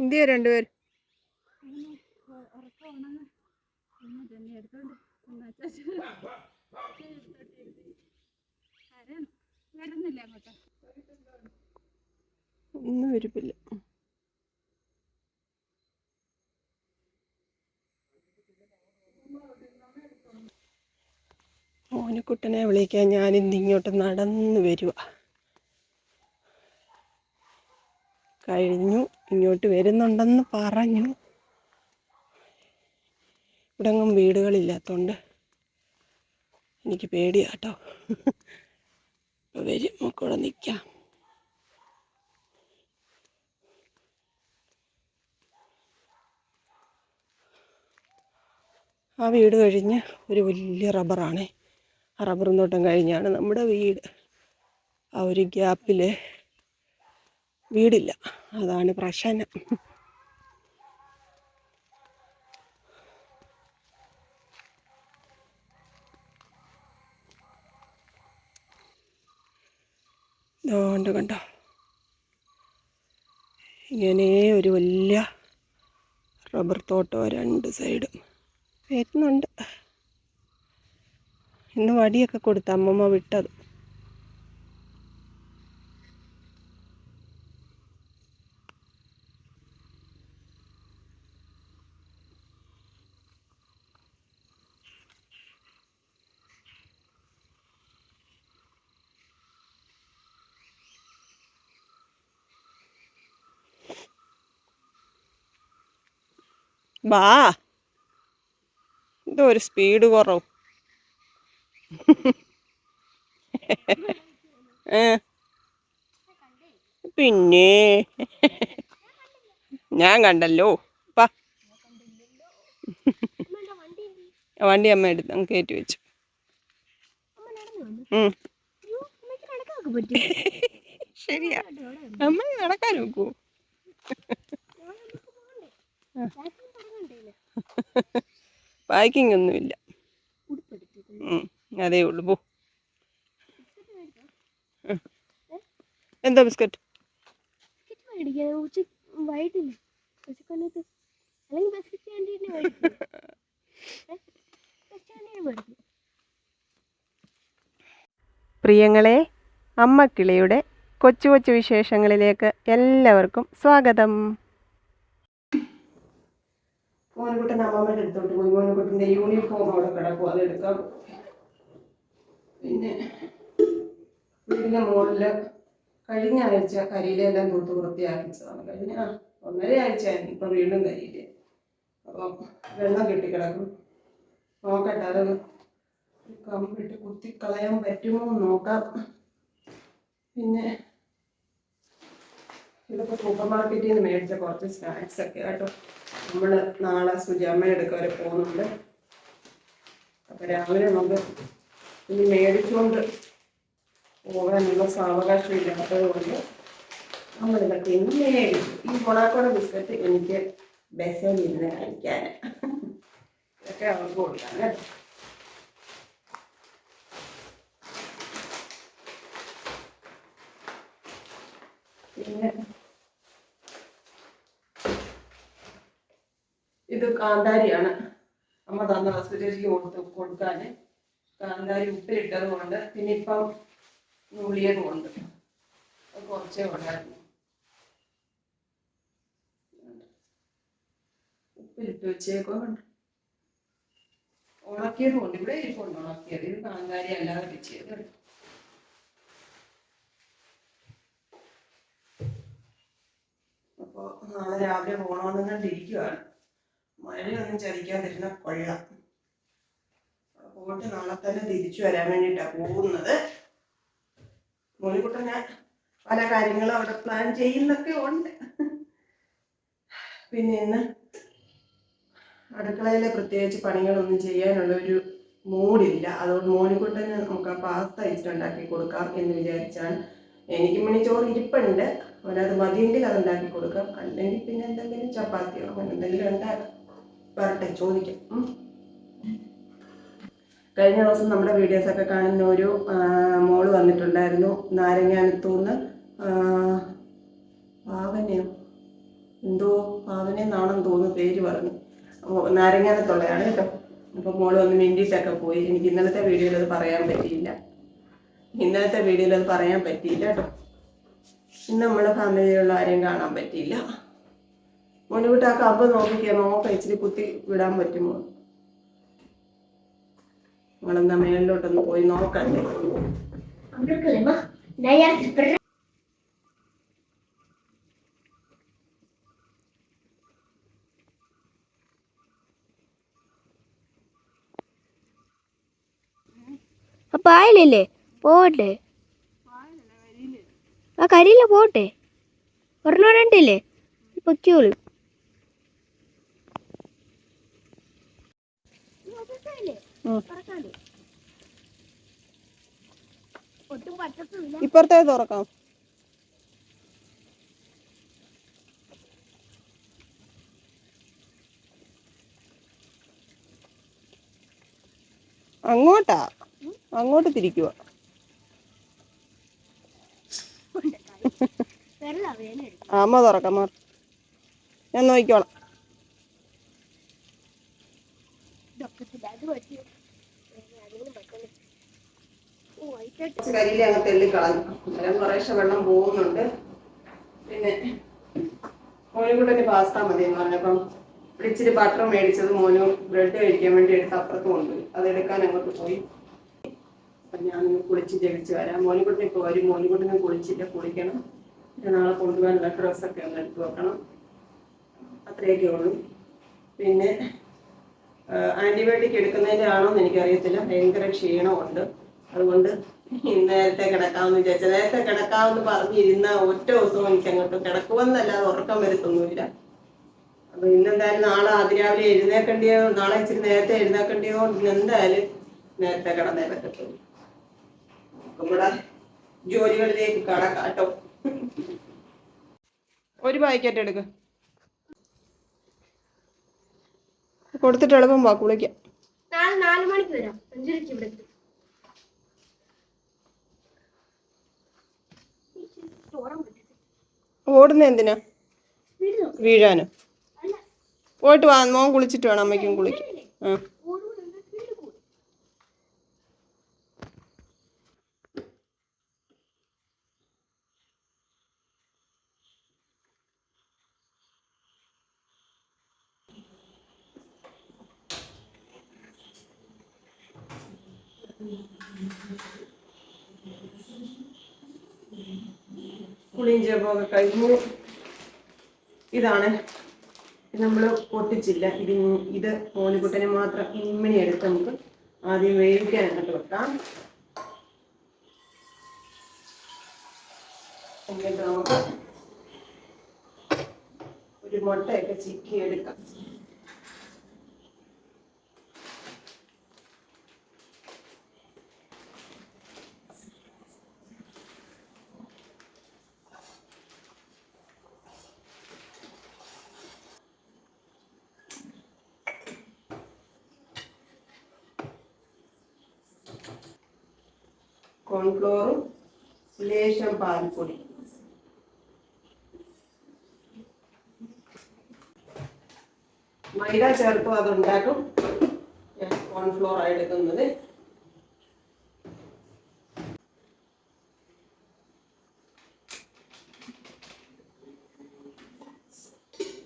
India അങ്ങോട്ട് ഒന്നും വരുപ്പില്ല മോനക്കുട്ടനെ വിളിക്കാൻ ഞാനിന്ന് ഇങ്ങോട്ട് നടന്ന് വരുവ. കഴിഞ്ഞു. ഇങ്ങോട്ട് വരുന്നുണ്ടെന്ന് പറഞ്ഞു. ഇവിടെങ്ങും വീടുകളില്ലാത്തതുകൊണ്ട് എനിക്ക് പേടിയാട്ടോ. വരും നമുക്കിവിടെ നിൽക്കാം ആ വീട് കഴിഞ്ഞ് ഒരു വലിയ റബ്ബറാണ്. ആ റബ്ബർ തോട്ടം കഴിഞ്ഞാണ് നമ്മുടെ വീട്. ആ ഒരു ഗ്യാപ്പിൽ വീടില്ല. അതാണ് പ്രശ്നം. ഇതുകൊണ്ട് കണ്ടോ? ഇങ്ങനെ ഒരു വലിയ റബ്ബർ തോട്ടം രണ്ട് സൈഡും വരുന്നുണ്ട്. ഇന്ന് വടിയൊക്കെ കൊടുത്ത അമ്മമ്മ വിട്ടത്. ബാ എന്തോ ഒരു സ്പീഡ് കുറവ്. പിന്നെ ഞാൻ കണ്ടല്ലോ. പാ വണ്ടി അമ്മ എടുത്ത് അങ്ങ് കയറ്റി വെച്ചു. ശരിയാ. അമ്മ നടക്കാൻ നോക്കൂ. പാക്കിംഗ് ഒന്നുമില്ല അതേ ഉള്ളൂ. പോ. എന്താ ബിസ്ക്കറ്റ്? പ്രിയങ്ങളെ അമ്മക്കിളിയുടെ കൊച്ചു കൊച്ചു വിശേഷങ്ങളിലേക്ക് എല്ലാവർക്കും സ്വാഗതം. എടുക്കാം പിന്നെ വീടിന്റെ മുകളിൽ കഴിഞ്ഞ ആഴ്ച കരിയിലെല്ലാം തൂത്ത് വൃത്തിയാക്കിച്ചതാണ്. കഴിഞ്ഞ ഒന്നര ആഴ്ചയായിരുന്നു ഇപ്പം വീണ്ടും കരിയിൽ. അപ്പം വെള്ളം കെട്ടിക്കിടക്കും. നോക്കട്ടെ അത് കമ്പിട്ട് കുത്തിക്കളയാൻ പറ്റുമോ എന്ന് നോക്കാം. പിന്നെ ഇതൊക്കെ സൂപ്പർ മാർക്കറ്റിൽ നിന്ന് മേടിച്ച കുറച്ച് സ്നാക്സ് ഒക്കെ കേട്ടോ നമ്മൾ നാളെ സുജാമ്മ എടുക്കവരെ പോകുന്നുണ്ട്. രാവിലെ നമുക്ക് ഇനി മേടിച്ചുകൊണ്ട് പോകാനുള്ള സാവകാശം ഇല്ലാത്തത് കൊണ്ട് നമ്മളിതൊക്കെ ഇന്ന് മേടിച്ചു. ഈ മൊണാക്കോട ബിസ്ക്കറ്റ് എനിക്ക് ബസ്സിൽ ഇരുന്ന് കഴിക്കാൻ. ഇതൊക്കെ അവർക്ക് കൊടുക്കാം കേട്ടോ പിന്നെ ഇത് കാന്താരിയാണ്. അമ്മ തന്ന ഹോസ്പിറ്റലിൽ കൊടുത്ത് കൊടുക്കാൻ കാന്താരി ഉപ്പിലിട്ടത് കൊണ്ട് പിന്നെ ഇപ്പം നുള്ളിയത് കൊണ്ട് കുറച്ചേ ഉണ്ടായിരുന്നു ഉപ്പിലിട്ട് വെച്ചേക്കുന്നുണ്ട് ഉണക്കിയത് കൊണ്ട് ഇവിടെ ഇരിപ്പുണ്ട് ഉണക്കിയത്. ഇത് കാന്താരി അല്ലാതെ വെച്ചത് അപ്പോൾ നാളെ രാവിലെ പോകണമെന്ന് മഴയൊന്നും ചതിക്കാതിരുന്ന കൊള്ളാം. പോയിട്ട് നാളെ തന്നെ തിരിച്ചു വരാൻ വേണ്ടിട്ടാ പോകുന്നത്. മോനിക്കുട്ടനെ പല കാര്യങ്ങളും അവിടെ പ്ലാൻ ചെയ്യുന്നൊക്കെ ഉണ്ട്. പിന്നെ ഇന്ന് അടുക്കളയിലെ പ്രത്യേകിച്ച് പണികളൊന്നും ചെയ്യാനുള്ള ഒരു മൂഡില്ല അതുകൊണ്ട് മോനിക്കുട്ടന് നമുക്ക് ആ പാസ്ത ഉണ്ടാക്കി കൊടുക്കാം എന്ന് വിചാരിച്ചാണ്. എനിക്ക് മണി ചോറ് ഇരിപ്പുണ്ട്. അവനത് മതിയെങ്കിൽ അത് ഉണ്ടാക്കി കൊടുക്കാം. അല്ലെങ്കിൽ പിന്നെ എന്തെങ്കിലും ചപ്പാത്തിയോ അങ്ങനെ എന്തെങ്കിലും ഉണ്ടാക്കാം. വരട്ടെ ചോദിക്കാം. കഴിഞ്ഞ ദിവസം നമ്മുടെ വീഡിയോസ് ഒക്കെ കാണുന്ന ഒരു മോൾ വന്നിട്ടുണ്ടായിരുന്നു നാരങ്ങാനത്തൂന്ന്. പാവനയോ? എന്തോ പാവനെന്നാണെന്ന് തോന്നുന്നു പേര് പറഞ്ഞു. നാരങ്ങാനത്തുള്ളതാണ് കേട്ടോ. അപ്പോൾ മോൾ വന്ന് മിണ്ടിയിട്ടൊക്കെ പോയി. എനിക്ക് ഇന്നലത്തെ വീഡിയോയിൽ അത് പറയാൻ പറ്റിയില്ല. ഇന്നലത്തെ വീഡിയോയിൽ അത് പറയാൻ പറ്റിയില്ല കേട്ടോ. ഇന്ന് നമ്മുടെ ഫാമിലിയിലുള്ള ആരെയും കാണാൻ പറ്റിയില്ല. മോനുകുട്ടി ആ കബ് നോക്കിക്കുക നോക്കാം ഇച്ചിരി കുത്തി വിടാൻ പറ്റുമോ? നമ്മളെന്നാ മേളിലോട്ടൊന്ന് പോയി നോക്കണ്ടേ? പായലല്ലേ പോട്ടെ ആ കരിയില്ല പോട്ടെ ഒരെണ്ണം രണ്ടില്ലേ? പൊക്കോളൂ ഇപ്പുറത്തെ തുറക്കാം അങ്ങോട്ടാ. അങ്ങോട്ട് തിരിക്കുക അമ്മ തുറക്കാം മാർ ഞാൻ നോക്കിക്കോളാം. അത് പറ്റി അതിനും പറ്റുന്നു കരിയിലെ അങ്ങ് തെള്ളി കളഞ്ഞു. അന്നേരം കുറേശ്ശെ വെള്ളം പോകുന്നുണ്ട്. പിന്നെ മോനുകൂട്ടന് പാസ്ത മതി എന്ന് പറഞ്ഞപ്പം ഇവിടെ ഇച്ചിരി ബട്ടർ മേടിച്ചത് മോനു ബ്രെഡ് കഴിക്കാൻ വേണ്ടി എടുത്ത് അപ്പുറത്ത് കൊണ്ടുപോയി. അതെടുക്കാൻ അങ്ങോട്ട് പോയി. അപ്പം ഞാൻ കുളിച്ച് ജപിച്ച് വരാം. മോനുകുട്ടിനെ ഇപ്പോൾ വരും. മോനുകുട്ടിനെ കുളിച്ചില്ല കുളിക്കണം. പിന്നെ നാളെ കൊണ്ടുപോകാനുള്ള ഡ്രസ്സൊക്കെ ഒന്ന് എടുത്ത് വെക്കണം. അത്രയൊക്കെ ഉള്ളൂ. പിന്നെ ആന്റിബയോട്ടിക് എടുക്കുന്നതിന്റെ ആണോ എന്ന് എനിക്കറിയത്തില്ല. ഭയങ്കര ക്ഷീണമുണ്ട്. അതുകൊണ്ട് നേരത്തെ കിടക്കാമെന്ന് വിചാരിച്ച. നേരത്തെ കിടക്കാമെന്ന് പറഞ്ഞിരുന്ന ഒറ്റ ദിവസവും എനിക്ക് അങ്ങോട്ട് കിടക്കുമെന്നല്ലാതെ ഉറക്കം വരുത്തൊന്നുമില്ല. അപ്പൊ ഇന്നെന്തായാലും നാളെ അതിരാവിലെ എഴുന്നേക്കേണ്ടിയോ നാളെ ഇച്ചിരി നേരത്തെ എഴുന്നേക്കേണ്ടിയോ ഇന്ന് എന്തായാലും നേരത്തെ കിടന്നേ പറ്റത്തുള്ളൂ. നമ്മുടെ ജോലികളിലേക്ക് കടക്കാട്ടോ ഒരു പാക്കറ്റ് എടുക്ക. കൊടുത്തിട്ട് എളുപ്പം വാ വിളിക്കാം. നാളെ നാല് മണിക്ക് വരാം. അഞ്ചരക്ക് ഇവിടെ ഓടുന്ന എന്തിനാ? വീഴാനോ? പോയിട്ട് വാ മോൻ കുളിച്ചിട്ട് വേണം അമ്മയ്ക്കും കുളിക്കും ആ ഓടുകൂടെ വീട് കൂടും പുളിയും ചേപ്പൊക്കെ കഴിഞ്ഞു. ഇതാണ് നമ്മൾ പൊട്ടിച്ചില്ല. ഇത് ഇത് മോനുകുട്ടനെ മാത്രം ഇമ്മിണി എടുത്ത് നമുക്ക് ആദ്യം വേവിക്കാൻ അങ്ങോട്ട് വെക്കാം. എന്നിട്ട് നമുക്ക് ഒരു മുട്ടയൊക്കെ ചിക്കി എടുക്കാം കോൺഫ്ലോറും ലേശം പാൽപ്പൊടി മൈദ ചേർത്തും അതുണ്ടാക്കും. ഞാൻ കോൺഫ്ലോർ എടുക്കുന്നത്.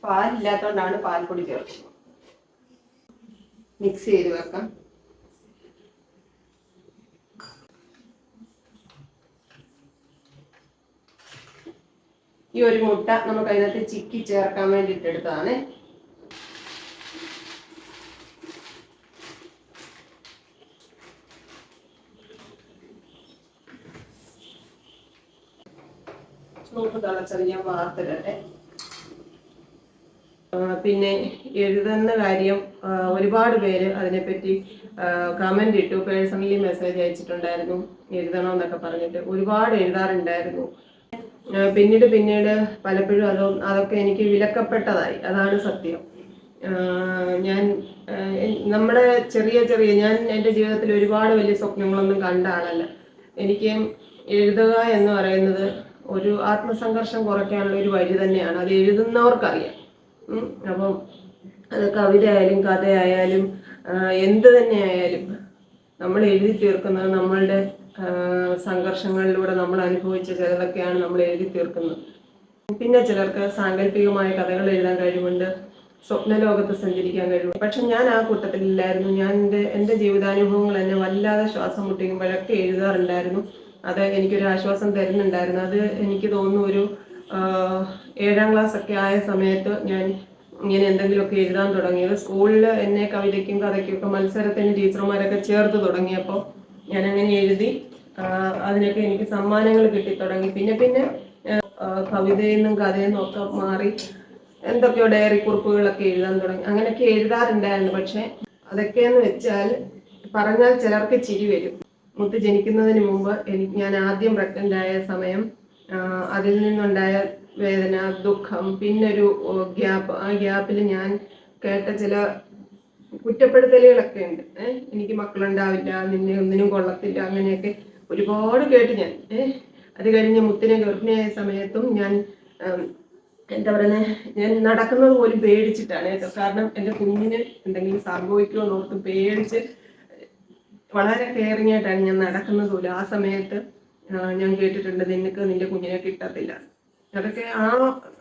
പാലില്ലാത്തതുകൊണ്ടാണ് പാൽപ്പൊടി ചേർക്കുന്നത്. മിക്സ് ചെയ്ത് വെക്കാം. ഈ ഒരു മുട്ട നമുക്ക് അതിനകത്ത് ചിക്കി ചേർക്കാൻ വേണ്ടിയിട്ട് എടുത്തതാണ്. ചൂട് തിളച്ചത് വാർത്തിടട്ടെ. പിന്നെ എഴുതുന്ന കാര്യം ഒരുപാട് പേര് അതിനെപ്പറ്റി കമന്റ് ഇട്ടു. Personally message അയച്ചിട്ടുണ്ടായിരുന്നു. എഴുതണമെന്നൊക്കെ പറഞ്ഞിട്ട് ഒരുപാട് എഴുതാറുണ്ടായിരുന്നു. പിന്നീട് പിന്നീട് പലപ്പോഴും അതോ അതൊക്കെ എനിക്ക് വിലക്കപ്പെട്ടതായി. അതാണ് സത്യം. ഞാൻ നമ്മുടെ ചെറിയ ചെറിയ ഞാൻ എന്റെ ജീവിതത്തിൽ ഒരുപാട് വലിയ സ്വപ്നങ്ങളൊന്നും കണ്ട ആളല്ല. എനിക്ക് എഴുതുക എന്ന് പറയുന്നത് ഒരു ആത്മസംഘർഷം കുറയ്ക്കാനുള്ള ഒരു വഴി തന്നെയാണ്. അത് എഴുതുന്നവർക്കറിയാം. അപ്പം അത് കവിത ആയാലും കഥയായാലും എന്ത് തന്നെ ആയാലും നമ്മൾ എഴുതി തീർക്കുന്നത് നമ്മളുടെ സംഘർഷങ്ങളിലൂടെ നമ്മൾ അനുഭവിച്ച ചിലതൊക്കെയാണ് നമ്മൾ എഴുതി തീർക്കുന്നത്. പിന്നെ ചിലർക്ക് സാങ്കല്പികമായ കഥകൾ എഴുതാൻ കഴിവുണ്ട് സ്വപ്നലോകത്ത് സഞ്ചരിക്കാൻ കഴിവുണ്ട്. പക്ഷെ ഞാൻ ആ കൂട്ടത്തിലില്ലായിരുന്നു. ഞാൻ എന്റെ എന്റെ ജീവിതാനുഭവങ്ങൾ എന്നെ വല്ലാതെ ശ്വാസം മുട്ടിക്കുമ്പോഴൊക്കെ എഴുതാറുണ്ടായിരുന്നു. അത് എനിക്കൊരു ആശ്വാസം തരുന്നുണ്ടായിരുന്നു. അത് എനിക്ക് തോന്നുന്നു ഒരു ഏഴാം ക്ലാസ് ഒക്കെ ആയ സമയത്ത് ഞാൻ ഇങ്ങനെ എന്തെങ്കിലുമൊക്കെ എഴുതാൻ തുടങ്ങിയത്. സ്കൂളിൽ എന്നെ കവിതയ്ക്കും കഥയ്ക്കും ഒക്കെ മത്സരത്തിന് ടീച്ചർമാരൊക്കെ ചേർത്ത് തുടങ്ങിയപ്പോൾ ഞാൻ അങ്ങനെ എഴുതി അതിനൊക്കെ എനിക്ക് സമ്മാനങ്ങൾ കിട്ടി തുടങ്ങി. പിന്നെ പിന്നെ കവിതയെന്നും നിന്നും ഒക്കെ മാറി എന്തൊക്കെയോ ഡയറി കുറിപ്പുകളൊക്കെ എഴുതാൻ തുടങ്ങി. അങ്ങനെയൊക്കെ എഴുതാറുണ്ടായിരുന്നു. പക്ഷെ അതൊക്കെയെന്ന് വെച്ചാൽ പറഞ്ഞാൽ ചിലർക്ക് ചിരി വരും. മുത്ത് ജനിക്കുന്നതിന് മുമ്പ് എനിക്ക് ഞാൻ ആദ്യം പ്രഗ്നന്റ് ആയ സമയം അതിൽ നിന്നുണ്ടായ വേദന ദുഃഖം പിന്നൊരു ഗ്യാപ്പ് ആ ഗ്യാപ്പിൽ ഞാൻ കേട്ട ചില കുറ്റപ്പെടുത്തലുകളൊക്കെ ഉണ്ട്. ഏഹ് എനിക്ക് മക്കളുണ്ടാവില്ല നിന്നെ ഒന്നിനും കൊള്ളത്തില്ല അങ്ങനെയൊക്കെ ഒരുപാട് കേട്ട് ഞാൻ. ഏഹ് അത് കഴിഞ്ഞ് മുത്തിനെ ഗർഭിണിയായ സമയത്തും ഞാൻ എന്താ പറയുന്നത് ഞാൻ നടക്കുന്നത് പോലും പേടിച്ചിട്ടാണ് കേട്ടോ. കാരണം എന്റെ കുഞ്ഞിന് എന്തെങ്കിലും സംഭവിക്കുമോ എന്നോർത്ത് പേടിച്ച് വളരെ കെയറിങ് ആയിട്ടാണ് ഞാൻ നടക്കുന്നത് പോലും. ആ സമയത്ത് ഞാൻ കേട്ടിട്ടുണ്ട് നിനക്ക് നിന്റെ കുഞ്ഞിനെ കിട്ടത്തില്ല. അതൊക്കെ ആ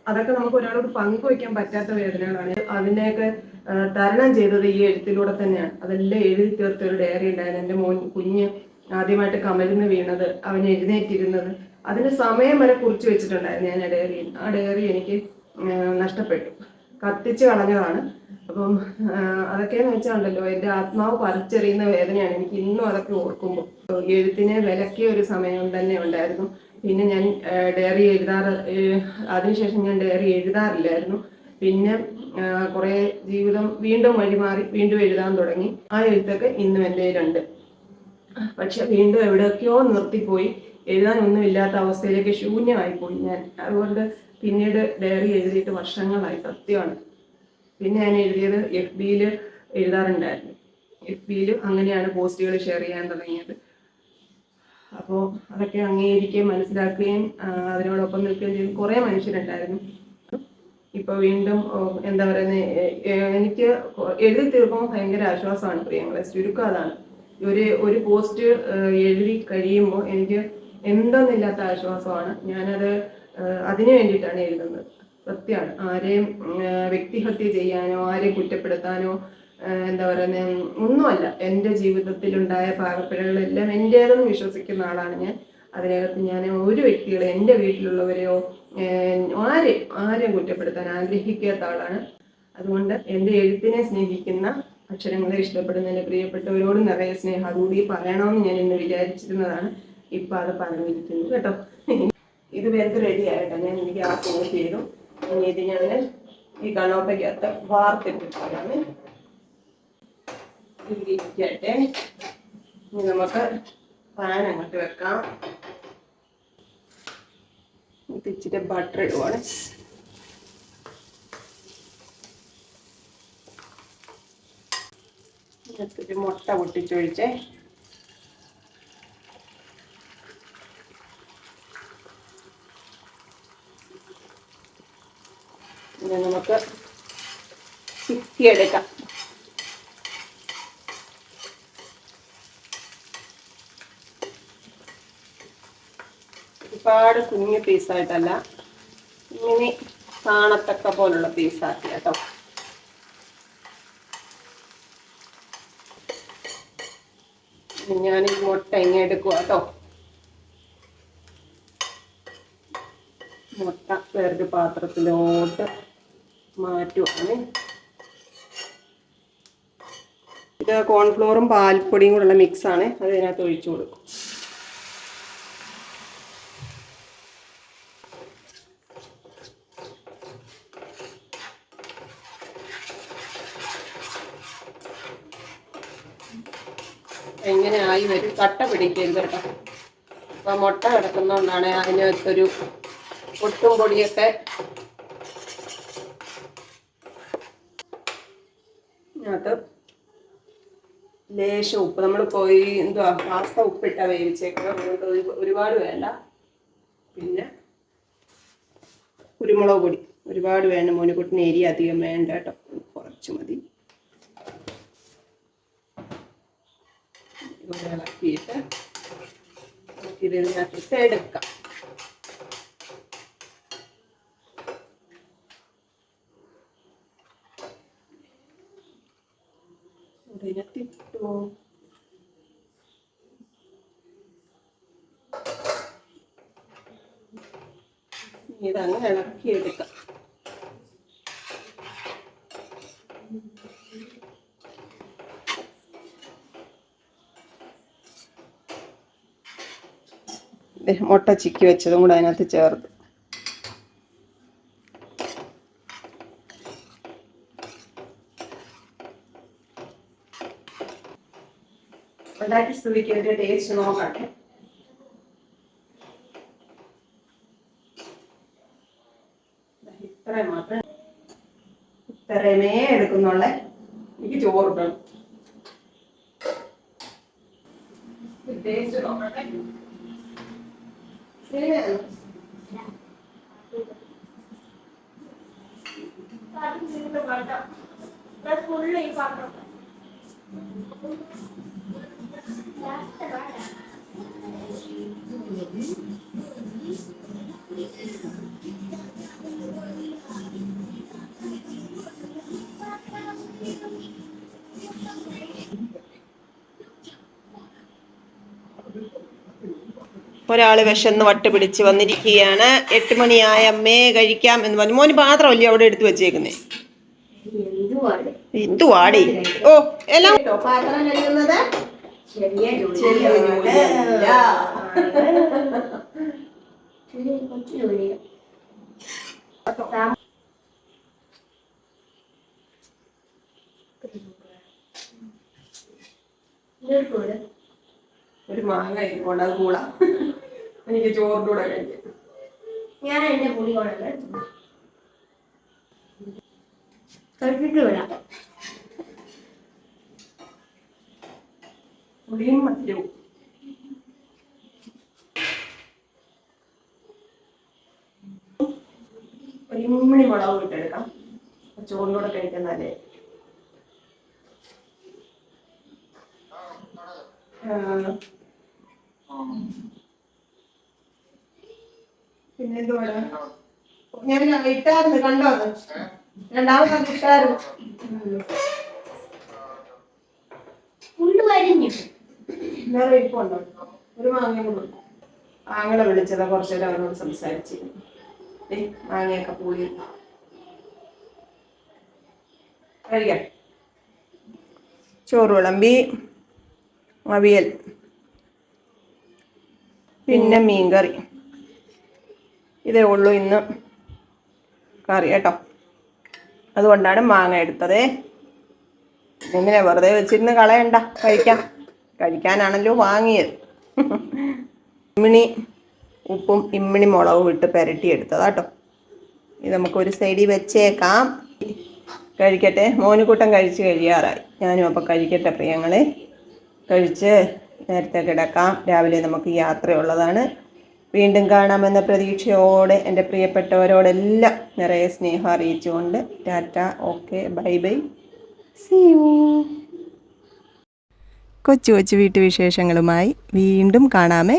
അതൊക്കെ നമുക്ക് ഒരാളോട് പങ്കുവയ്ക്കാൻ പറ്റാത്ത വേദനകളാണ്. അതിനെയൊക്കെ തരണം ചെയ്തത് ഈ എഴുത്തിലൂടെ തന്നെയാണ്. അതെല്ലാം എഴുതി തീർത്ത ഒരു ഡയറി ഉണ്ടായിരുന്നു. എന്റെ മോൻ കുഞ്ഞ് ആദ്യമായിട്ട് കമലിന്ന് വീണത് അവൻ എഴുന്നേറ്റിരുന്നത്. അതിന് സമയം വരെ കുറിച്ച് വെച്ചിട്ടുണ്ടായിരുന്നു ഞാൻ ആ ഡയറിയിൽ ആ ഡയറി എനിക്ക് നഷ്ടപ്പെട്ടു. കത്തിച്ച് കളഞ്ഞതാണ്. അപ്പം അതൊക്കെ അതൊക്കെയെന്ന് വെച്ചാണ്ടല്ലോ എന്റെ ആത്മാവ് പറിച്ചെറിയുന്ന വേദനയാണ്. എനിക്ക് ഇന്നും അതൊക്കെ ഓർക്കുമ്പോൾ. എഴുത്തിനെ വിലക്കിയ ഒരു സമയം തന്നെ ഉണ്ടായിരുന്നു. പിന്നെ ഞാൻ ഡയറി എഴുതാറ് അതിനുശേഷം ഞാൻ ഡയറി എഴുതാറില്ലായിരുന്നു. പിന്നെ കുറേ ജീവിതം വീണ്ടും വഴിമാറി വീണ്ടും എഴുതാൻ തുടങ്ങി. ആ എഴുത്തൊക്കെ ഇന്നും എന്റെ കയ്യിലുണ്ട്. പക്ഷെ വീണ്ടും എവിടെയൊക്കെയോ നിർത്തിപ്പോയി. എഴുതാനൊന്നും ഇല്ലാത്ത അവസ്ഥയിലേക്ക് ശൂന്യമായി പോയി ഞാൻ. അതുകൊണ്ട് പിന്നീട് ഡയറി എഴുതിയിട്ട് വർഷങ്ങളായി സത്യമാണ്. പിന്നെ ഞാൻ എഴുതിയത് എഫ് ബിയിൽ എഴുതാറുണ്ടായിരുന്നു. എഫ് ബിയിൽ അങ്ങനെയാണ് പോസ്റ്റുകൾ ഷെയർ ചെയ്യാൻ തുടങ്ങിയത്. അപ്പോൾ അതൊക്കെ അംഗീകരിക്കുകയും മനസ്സിലാക്കുകയും അതിനോടൊപ്പം നിൽക്കുകയും ചെയ്ത്. കുറേ മനുഷ്യരുണ്ടായിരുന്നു. ഇപ്പോൾ വീണ്ടും എന്താ പറയുന്നത് എനിക്ക് എഴുതി തീർക്കുമ്പോൾ ഭയങ്കര ആശ്വാസമാണ് പ്രിയങ്ങളെ ചുരുക്കം അതാണ് ഒരു ഒരു പോസ്റ്റ് എഴുതി കഴിയുമ്പോൾ എനിക്ക് എന്തെന്നില്ലാത്ത ആശ്വാസമാണ്. ഞാനത് അതിനു വേണ്ടിയിട്ടാണ് എഴുതുന്നത്. സത്യമാണ്. ആരെയും വ്യക്തിഹത്യ ചെയ്യാനോ ആരെയും കുറ്റപ്പെടുത്താനോ എന്താ പറയുന്നത് ഒന്നുമല്ല. എന്റെ ജീവിതത്തിലുണ്ടായ പാകപ്പിഴകളെല്ലാം എന്റേതെന്ന് വിശ്വസിക്കുന്ന ആളാണ് ഞാൻ. അതിനകത്ത് ഞാൻ ഒരു വ്യക്തികളെ എന്റെ വീട്ടിലുള്ളവരെയോ ആരെയും ആരെയും കുറ്റപ്പെടുത്താൻ ആഗ്രഹിക്കാത്ത ആളാണ്. അതുകൊണ്ട് എന്റെ എഴുത്തിനെ സ്നേഹിക്കുന്ന അക്ഷരങ്ങളെ ഇഷ്ടപ്പെടുന്ന എന്റെ പ്രിയപ്പെട്ടവരോട് നിറയെ സ്നേഹം. അതുകൂടി പറയണമെന്ന് ഞാൻ ഇന്ന് വിചാരിച്ചിരുന്നതാണ്. ഇപ്പം അത് പറഞ്ഞിരിക്കുന്നു കേട്ടോ. ഇത് വെന്ത് റെഡി ആയിട്ടോ ഞാൻ എനിക്ക് ആ ഫോൺ ചെയ്തു. ഇനി ഇത് ഞാൻ ഈ കണോപ്പയ്ക്കകത്ത് വാർത്തിട്ടിട്ടാണ് ഇരിക്കട്ടെ ഇനി നമുക്ക് പാൻ അങ്ങോട്ട് വെക്കാം. ഇത് ഇച്ചിരി ബട്ടർ ഇടുവാണ്. ഇതിനകത്തൊരു മുട്ട പൊട്ടിച്ചൊഴിച്ചേ. നമുക്ക് നമുക്ക് ചിക്കിയെടുക്കാം. ഒരുപാട് കുഞ്ഞു പീസായിട്ടല്ല ഇങ്ങനെ കാണത്തക്ക പോലുള്ള പീസാക്കി കേട്ടോ. ഞാൻ ഈ മുട്ട ഇങ്ങനെ എടുക്കുക കേട്ടോ. മുട്ട വേറൊരു പാത്രത്തിലോട്ട് മാറ്റുവാണ്. ഇത് കോൺഫ്ലോറും പാൽപ്പൊടിയും കൂടെയുള്ള മിക്സാണ് അത് ഇതിനകത്ത് ഒഴിച്ചു കൊടുക്കും. ആയി വരും കട്ട പിടിക്കരുത് കേട്ടോ. അപ്പൊ മുട്ട കിടക്കുന്നതുകൊണ്ടാണ് അതിനകത്തൊരു പൊട്ടും പൊടിയൊക്കെ അതിനകത്ത് ലേശം ഉപ്പ്. നമ്മൾ പോയി എന്തുവാ പാസ്ത ഉപ്പിട്ട വേവിച്ചേക്കാം ഒരുപാട് വേണ്ട. പിന്നെ കുരുമുളക് പൊടി. ഒരുപാട് വേണം മോനുകുട്ടിന് എരി അധികം വേണ്ട കേട്ടോ. കുറച്ച് മതി. ഇവിടെ ഇളക്കിയിട്ട് നമുക്കിതിനകത്തിട്ട് എടുക്കാം ഇതിനകത്തിട്ടു? ഇതങ്ങ് ഇളക്കിയെടുക്കാം. മുട്ട ചിക്കി വെച്ചതും കൂടെ അതിനകത്ത് ചേർത്ത്. ഉണ്ടാക്കി സ്ഥിതിക്ക് ഒരു ടേസ്റ്റ് നോക്കട്ടെ. ഇത്ര മാത്രം. എടുക്കുന്നുള്ള. എനിക്ക് ചോറ് കിട്ടണം ടേസ്റ്റ് നോക്കട്ടെ. ప్లస్ ఫుల్ ఈ పాత్ర Thank you. ഒരാൾ വിശന്ന് വട്ട് പിടിച്ച് വന്നിരിക്കുകയാണ്. എട്ട് മണിയായ അമ്മേ കഴിക്കാം എന്ന് പറഞ്ഞു. മോന് പാത്രമല്ലേ അവിടെ എടുത്തു വെച്ചേക്കുന്നേ? എന്തു എന്തുവാടി ഓ എല്ലാം ഒരു മാങ്ങ ഇരിപ്പുണ്ട് അത് കൂടാ. എനിക്ക് ചോറിന്റെ കൂടെ കഴിക്കാം. ഞാൻ എന്റെ മുടി കൊണ്ടത് കഴിച്ചിട്ട് വിടാം പുളിയും മധുരവും. ഒരു ഇമ്മിണി മുളക് ഇട്ടെടുക്കാം. ചോറിന്റെ കൂടെ കഴിക്കാൻ നല്ലേ. പിന്നെ എന്തുവാടാ ഞാൻ ഇട്ടായിരുന്നു കണ്ടോ അത്? രണ്ടാമത് ഇട്ടായിരുന്നു. ഫുള്ള് കരിഞ്ഞു വേറെ ഇരിപ്പുണ്ടോ? ഒരു മാങ്ങയും കൂടെ ആങ്ങളെ വിളിച്ചതാ കുറച്ചു നേരം അവനോട് സംസാരിച്ചു മാങ്ങയൊക്കെ പൂളി. കഴിക്കാം. ചോറ് വിളമ്പി അവിയൽ. പിന്നെ മീൻകറി. ഇതേ ഉള്ളൂ ഇന്ന് കറി കേട്ടോ. അതുകൊണ്ടാണ് മാങ്ങ എടുത്തതേ. എങ്ങനെ വെറുതെ വെച്ചിരുന്ന് കളയണ്ട. കഴിക്കാം. കഴിക്കാനാണല്ലോ വാങ്ങിയത്. ഇമ്മിണി ഉപ്പും ഇമ്മിണി മുളകും ഇട്ട് പുരട്ടിയെടുത്തതാ കേട്ടോ. ഇത് നമുക്കൊരു സൈഡിൽ വെച്ചേക്കാം. കഴിക്കട്ടെ. മോനുകൂട്ടം കഴിച്ച് കഴിയാറായി. ഞാനും അപ്പം കഴിക്കട്ടെ പ്രിയങ്ങളെ. കഴിച്ച് നേരത്തെ കിടക്കാം. രാവിലെ നമുക്ക് യാത്രയുള്ളതാണ്. വീണ്ടും കാണാമെന്ന പ്രതീക്ഷയോടെ എന്റെ പ്രിയപ്പെട്ടവരോടെല്ലാം നിറയെ സ്നേഹം അറിയിച്ചുകൊണ്ട് tata okay bye bye. See you കൊച്ചു കൊച്ചു വീട്ടുവിശേഷങ്ങളുമായി വീണ്ടും കാണാമേ.